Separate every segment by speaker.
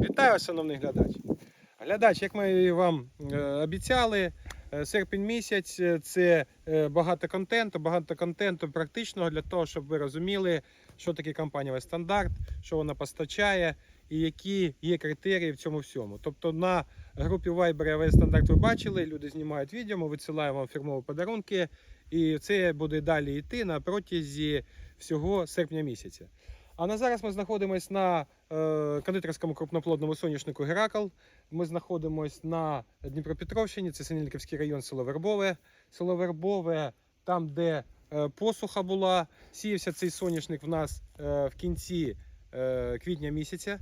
Speaker 1: Вітаю, шановний глядач. Глядач, як ми вам е, обіцяли, е, серпень місяць е, це багато контенту, багато контенту практичного для того, щоб ви розуміли, що таке компанія стандарт, що вона постачає і які є критерії в цьому всьому. Тобто на групі Viber АВС стандарт ви бачили, люди знімають відео, ми висилаємо вам фірмові подарунки, і це буде далі йти на протязі всього серпня місяця. А на зараз ми знаходимося на е, кондитерському крупноплодному соняшнику Геракл. Ми знаходимося на Дніпропетровщині, це Синельниківський район, село Вербове. Село Вербове, там, де е, посуха була, сіявся цей соняшник в нас е, в кінці е, квітня місяця.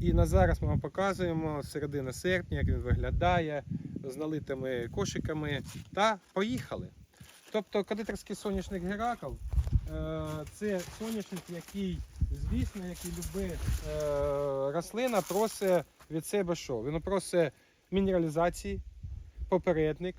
Speaker 1: І на зараз ми вам показуємо середина серпня, як він виглядає з налитими кошиками. Та поїхали. Тобто кондитерський соняшник Геракл е, це соняшник, який, звісно, як і люби е, рослина, просить від себе що? Він просить мінералізації, попередник,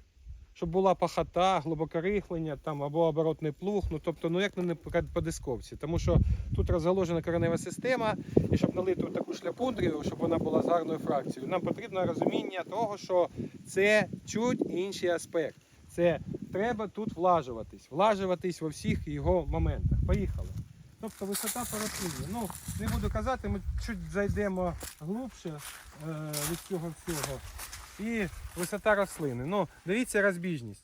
Speaker 1: щоб була пахота, глибокорихлення там, або оборотний плуг. Ну, тобто, ну як не по дисковці. Тому що тут розгаложена коренева система, і щоб налити таку шляпундрію, щоб вона була з гарною фракцією, нам потрібно розуміння того, що це чуть інший аспект. Це треба тут влажуватись, влажуватись во всіх його моментах. Поїхали. Тобто висота по. Ну, не буду казати, ми чуть зайдемо глубше е, від цього всього. І висота рослини. Ну, дивіться розбіжність.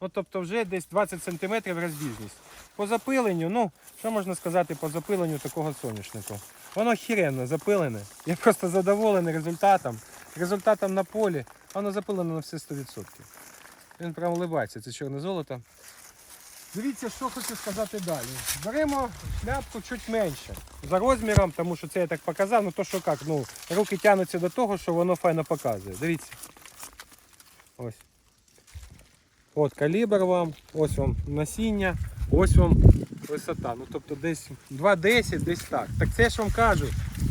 Speaker 1: Ну, тобто вже десь 20 см розбіжність. По запиленню, ну, що можна сказати по запиленню такого соняшнику? Воно хіренно запилене. Я просто задоволений результатом. Результатом на полі, воно запилено на все 100%. Він прям улибається, це чорне золото. Дивіться, що хочу сказати далі. Беремо шляпку чуть менше. За розміром, тому що це я так показав, ну то що як, ну, руки тягнуться до того, що воно файно показує. Дивіться. Ось. От калібр вам, ось вам насіння, ось вам висота. Ну тобто десь 2,10, десь так. Так це ж вам кажу,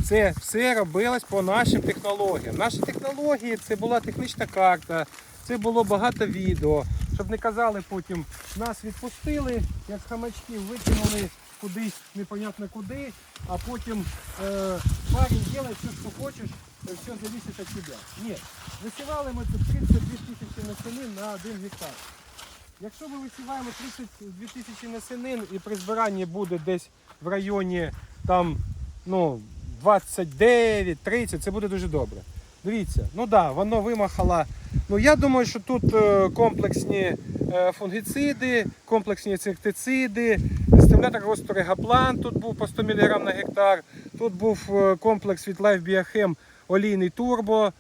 Speaker 1: це все робилось по нашим технологіям. Наші технології це була технічна карта, це було багато відео. Щоб не казали потім, нас відпустили, як хамачків викинули кудись, непонятно куди, а потім е, парень делай все, що хочеш, е, все зависить від тебе. Ні, висівали ми тут 32 тисячі насінин на 1 гектар. Якщо ми висіваємо 32 тисячі насінин і при збиранні буде десь в районі там, ну, 29-30, це буде дуже добре. Дивіться, ну так, да, воно вимахало. Ну я думаю, що тут е, комплексні е, фунгіциди, комплексні інсектициди, стимулятор росту регаплан тут був по 100 мг на гектар. Тут був е, комплекс від Life Biochem олійний турбо,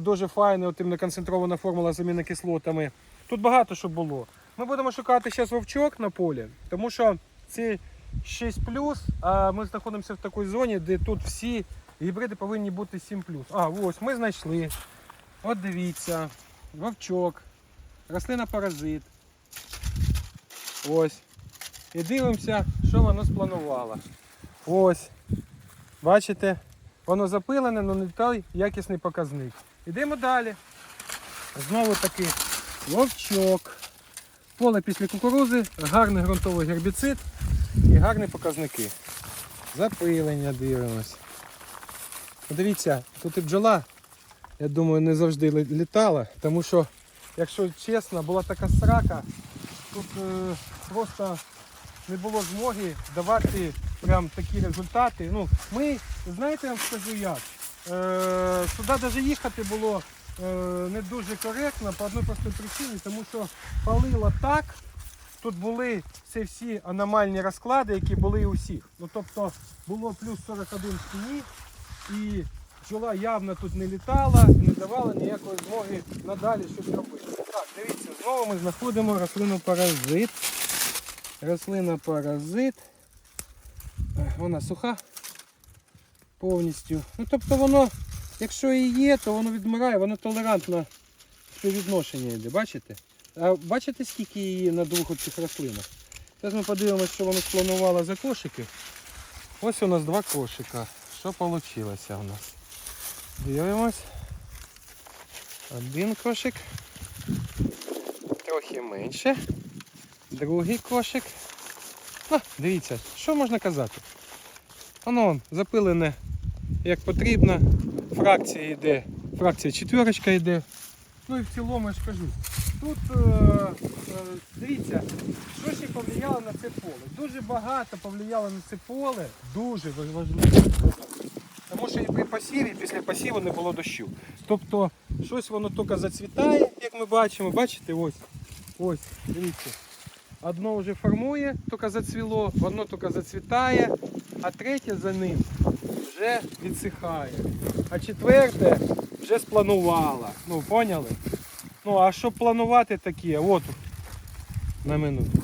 Speaker 1: дуже файний, от іменно концентрована формула з амінокислотами. Тут багато що було. Ми будемо шукати зараз вовчок на полі, тому що ці 6 а ми знаходимося в такій зоні, де тут всі гібриди повинні бути 7 А, ось ми знайшли. От дивіться, вовчок, рослина паразит. Ось. І дивимося, що воно спланувало. Ось. Бачите, воно запилене, але не той якісний показник. Ідемо далі. Знову таки вовчок. Поле після кукурузи, гарний ґрунтовий гербіцид і гарні показники. Запилення дивимось. Подивіться, тут і бджола, я думаю, не завжди літала, тому що, якщо чесно, була така срака, тут е, просто не було змоги давати прям такі результати. Ну, ми, знаєте, я вам скажу як, е, сюди навіть їхати було е, не дуже коректно по одній простій причині, тому що палило так, тут були це всі аномальні розклади, які були у всіх. Ну, тобто було плюс 41 в стіні, і бджола явно тут не літала, не давала ніякої змоги надалі щось робити. Так, дивіться, знову ми знаходимо рослину паразит. Рослина паразит. Вона суха повністю. Ну тобто воно, якщо і є, то воно відмирає, воно толерантно співвідношення йде, бачите? А бачите, скільки її на двох цих рослинах? Зараз ми подивимося, що воно спланувало за кошики. Ось у нас два кошика. Що вийшло у нас? Дивимось. Один кошик. Трохи менше. Другий кошик. Ну, дивіться, що можна казати? Воно он, запилене як потрібно. Фракція йде, фракція четверочка йде. Ну і в цілому я ж кажу. Тут е, е, дивіться, що ще повлияло на це поле. Дуже багато повлияло на це поле, дуже важливо. Тому що і при посіві, і після посіву не було дощу. Тобто щось воно тільки зацвітає, як ми бачимо. Бачите, ось. Ось, дивіться. Одно вже формує, тільки зацвіло, одно тільки зацвітає, а третє за ним вже відсихає. А четверте вже спланувало. Ну, поняли? Ну, а щоб планувати таке, от на минуту.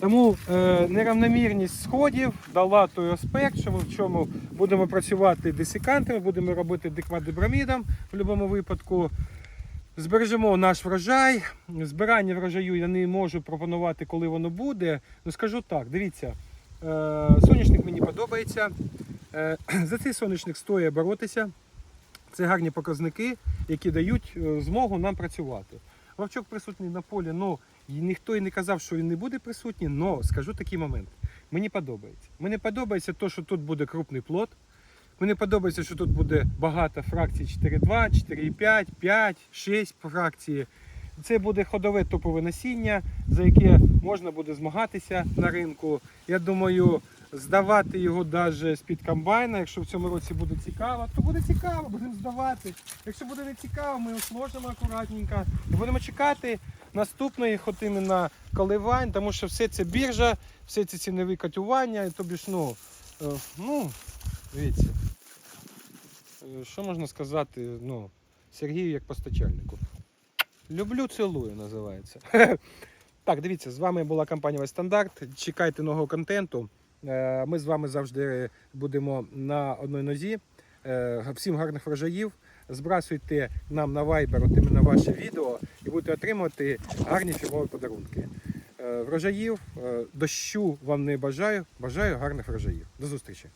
Speaker 1: Тому е, неравномірність сходів дала той аспект, що ми в чому будемо працювати десикантами, будемо робити диквадибрамідом в будь-якому випадку. Збережемо наш врожай. Збирання врожаю я не можу пропонувати, коли воно буде. Ну скажу так, дивіться, е, соняшник мені подобається. Е, за цей соняшник стоїть боротися. Це гарні показники, які дають е, змогу нам працювати. Вовчок присутній на полі, ну і ніхто і не казав, що він не буде присутній, але скажу такий момент. Мені подобається. Мені подобається те, що тут буде крупний плод. Мені подобається, що тут буде багато фракцій 4.2, 4.5, 5, 6 фракції. Це буде ходове топове насіння, за яке можна буде змагатися на ринку. Я думаю, здавати його навіть з-під комбайна. Якщо в цьому році буде цікаво, то буде цікаво, будемо здавати. Якщо буде не цікаво, ми його сложимо акуратненько. Будемо чекати наступної хотини на коливань, тому що все це біржа, все це цінові котування, і тобі ж, ну, е, ну, дивіться. Е, Що можна сказати, ну, Сергію як постачальнику. Люблю, цілую, називається. Так, дивіться, з вами була компанія Весь Стандарт. Чекайте нового контенту. Е, Ми з вами завжди будемо на одній нозі. Е, Всім гарних врожаїв. Збрасуйте нам на Viber от ваше відео і будете отримувати гарні фірмові подарунки. Е, Врожаїв, дощу вам не бажаю. Бажаю гарних врожаїв. До зустрічі!